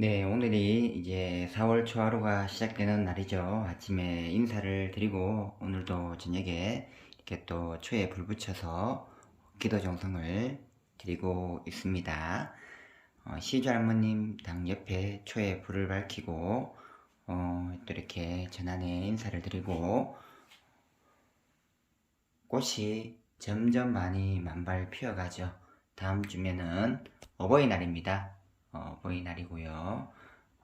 네, 오늘이 이제 4월 초하루가 시작되는 날이죠. 아침에 인사를 드리고 오늘도 저녁에 이렇게 또 초에 불 붙여서 기도 정성을 드리고 있습니다. 어, 시주 할머님 당 옆에 초에 불을 밝히고 어, 또 이렇게 전안에 인사를 드리고 꽃이 점점 많이 만발 피어가죠. 다음 주면은 어버이날입니다. 어, 어버이날이고요.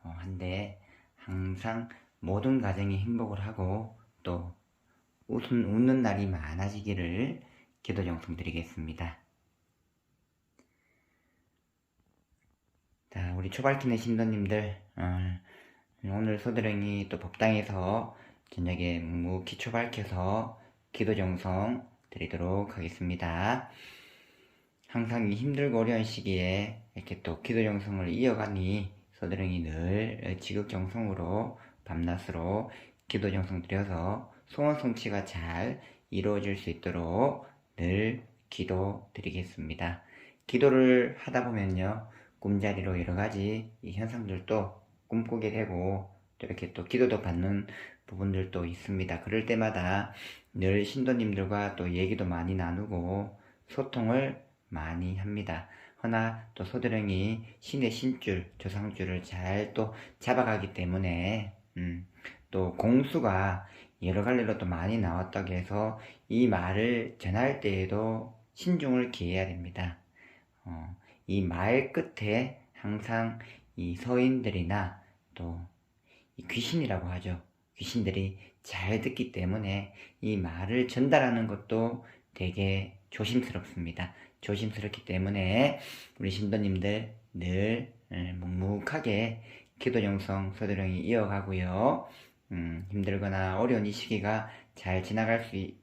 어, 한데 항상 모든 가정이 행복을 하고 또 웃은, 웃는 날이 많아지기를 기도 정성 드리겠습니다. 자, 우리 초발키네 신도님들 어, 오늘 소드령이 또 법당에서 저녁에 묵묵히 초발켜서 기도 정성 드리도록 하겠습니다. 항상 이 힘들고 어려운 시기에 이렇게 또 기도 정성을 이어가니 서드령이 늘 지극 정성으로 밤낮으로 기도 정성 드려서 소원 성취가 잘 이루어질 수 있도록 늘 기도 드리겠습니다. 기도를 하다 보면요 꿈자리로 여러 가지 이 현상들도 꿈꾸게 되고 또 이렇게 또 기도도 받는 부분들도 있습니다. 그럴 때마다 늘 신도님들과 또 얘기도 많이 나누고 소통을 많이 합니다. 허나 또 소드령이 신의 신줄, 조상줄을 잘 또 잡아가기 때문에 음, 또 공수가 여러 갈래로 또 많이 나왔다고 해서 이 말을 전할 때에도 신중을 기해야 됩니다. 어, 이 말 끝에 항상 이 서인들이나 또이 귀신이라고 하죠. 귀신들이 잘 듣기 때문에 이 말을 전달하는 것도 되게 조심스럽습니다. 조심스럽기 때문에 우리 신도님들 늘 음, 묵묵하게 기도 영성 서두령이 이어가고요. 음, 힘들거나 어려운 이 시기가 잘 지나갈 수 있-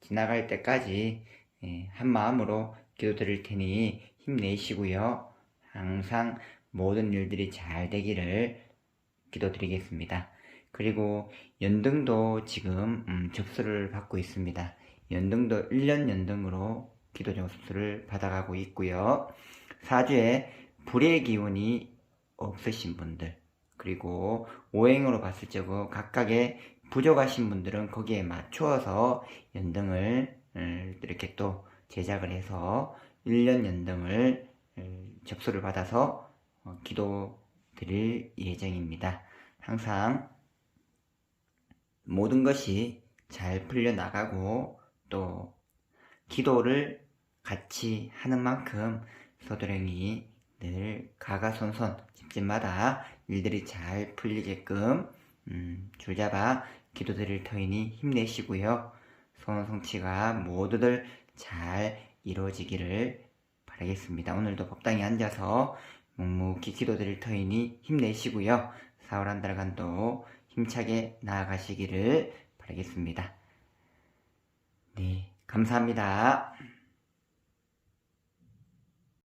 지나갈 때까지 예, 한 마음으로 기도 드릴 테니 힘내시고요. 항상 모든 일들이 잘 되기를 기도드리겠습니다. 그리고 연등도 지금 음, 접수를 받고 있습니다. 연등도 1년 연등으로 기도 접수를 받아가고 있고요. 사주에 불의 기운이 없으신 분들 그리고 오행으로 봤을 적은 각각의 부족하신 분들은 거기에 맞추어서 연등을 음, 이렇게 또 제작을 해서 1년 연등을 음, 접수를 받아서 어, 기도 드릴 예정입니다. 항상 모든 것이 잘 풀려나가고 또 기도를 같이 하는 만큼 서도령이 늘 가가손손 집집마다 일들이 잘 풀리게끔 음, 줄잡아 기도드릴 터이니 힘내시고요. 소원 성취가 모두들 잘 이루어지기를 바라겠습니다. 오늘도 법당에 앉아서 묵묵히 기도드릴 터이니 힘내시고요. 4월 한 달간도 힘차게 나아가시기를 바라겠습니다. 네, 감사합니다.